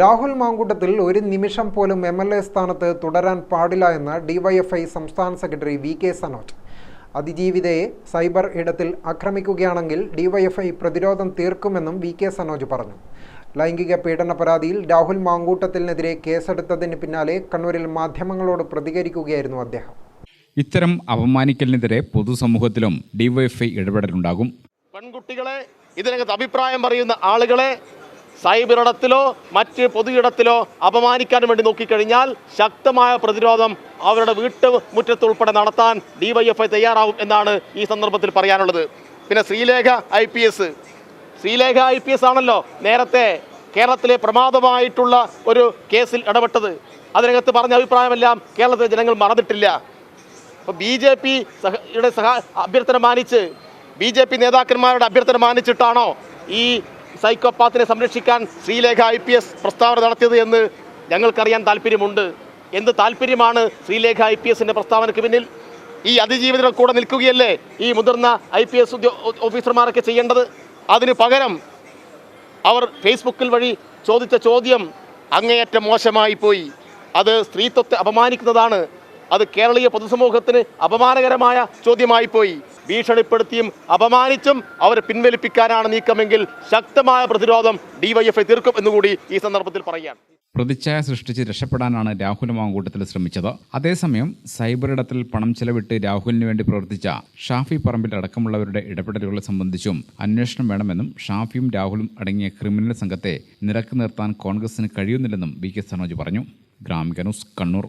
രാഹുൽ മാങ്കൂട്ടത്തിൽ ഒരു നിമിഷം പോലും എം എൽ എ സ്ഥാനത്ത് തുടരാൻ പാടില്ല എന്ന് ഡിവൈഎഫ്ഐ സംസ്ഥാന സെക്രട്ടറി വി കെ സനോജ്. അതിജീവിതയെ സൈബർ ഇടത്തിൽ ആക്രമിക്കുകയാണെങ്കിൽ ഡിവൈഎഫ്ഐ പ്രതിരോധം തീർക്കുമെന്നും വി കെ സനോജ് പറഞ്ഞു. ലൈംഗിക പീഡന പരാതിയിൽ രാഹുൽ മാങ്കൂട്ടത്തിനെതിരെ കേസെടുത്തതിന് പിന്നാലെ കണ്ണൂരിൽ മാധ്യമങ്ങളോട് പ്രതികരിക്കുകയായിരുന്നു അദ്ദേഹം. ഇത്തരം അപമാനിക്കലിനെതിരെ പൊതുസമൂഹത്തിലും ഡിവൈഎഫ്ഐ ഇടപെടലുണ്ടാകും. പെൺകുട്ടികളെ ഇതിനകത്ത് അഭിപ്രായം പറയുന്ന ആളുകളെ സൈബർ ഇടത്തിലോ മറ്റ് പൊതു ഇടത്തിലോ അപമാനിക്കാൻ വേണ്ടി നോക്കിക്കഴിഞ്ഞാൽ ശക്തമായ പ്രതിരോധം അവരുടെ വീട്ടുമുറ്റത്ത് ഉൾപ്പെടെ നടത്താൻ ഡിവൈഎഫ്ഐ തയ്യാറാവും എന്നാണ് ഈ സന്ദർഭത്തിൽ പറയാനുള്ളത്. പിന്നെ Sreelekha I P S. Sreelekha I P S ആണല്ലോ നേരത്തെ കേരളത്തിലെ പ്രമാദമായിട്ടുള്ള ഒരു കേസിൽ ഇടപെട്ടത്. അതിനകത്ത് പറഞ്ഞ അഭിപ്രായമെല്ലാം കേരളത്തിലെ ജനങ്ങൾ മറന്നിട്ടില്ല. അപ്പോൾ ബി ജെ പി സഹയുടെ സഹ അഭ്യർത്ഥന മാനിച്ച് ബി ജെ പി നേതാക്കന്മാരുടെ അഭ്യർത്ഥന മാനിച്ചിട്ടാണോ ഈ സൈക്കോപാത്തിനെ സംരക്ഷിക്കാൻ ശ്രീലേഖ ഐ പി എസ് പ്രസ്താവന നടത്തിയത് എന്ന് ഞങ്ങൾക്കറിയാൻ താല്പര്യമുണ്ട്. എന്ത് താല്പര്യമാണ് ശ്രീലേഖ ഐ പി എസിന്റെ പ്രസ്താവനയ്ക്ക് പിന്നിൽ? ഈ അതിജീവിതരുടെ കൂടെ നിൽക്കുകയല്ലേ ഈ മുതിർന്ന ഐ പി എസ് ഓഫീസർമാരൊക്കെ ചെയ്യേണ്ടത്? അതിന് പകരം അവർ ഫേസ്ബുക്കിൽ വഴി ചോദിച്ച ചോദ്യം അങ്ങേയറ്റം മോശമായി പോയി. അത് സ്ത്രീത്വത്തെ അപമാനിക്കുന്നതാണ്. അത് കേരളീയ പൊതുസമൂഹത്തിന് അപമാനകരമായ ചോദ്യമായി പോയി. ഭീഷണിപ്പെടുത്തിയും അപമാനിച്ചും അവരെ പിൻവലിപ്പിക്കാനാണ് നീക്കമെങ്കിൽ ശക്തമായ പ്രതിരോധം ഡിവൈഎഫ്ഐ തീർക്കും എന്നുകൂടി ഈ സന്ദർഭത്തിൽ പറയാൻ പ്രതിച്ഛായ സൃഷ്ടിച്ച് രക്ഷപ്പെടാനാണ് രാഹുൽ കൂട്ടത്തിൽ ശ്രമിച്ചത്. അതേസമയം സൈബർ ഇടത്തിൽ പണം ചെലവിട്ട് രാഹുലിന് വേണ്ടി പ്രവർത്തിച്ച ഷാഫി പറമ്പിൽ അടക്കമുള്ളവരുടെ ഇടപെടലുകളെ സംബന്ധിച്ചും അന്വേഷണം വേണമെന്നും ഷാഫിയും രാഹുലും അടങ്ങിയ ക്രിമിനൽ സംഘത്തെ നിരക്ക് നിർത്താൻ കോൺഗ്രസിന് കഴിയുന്നില്ലെന്നും വി കെ സനോജ് പറഞ്ഞു. ഗ്രാമിക ന്യൂസ് കണ്ണൂർ.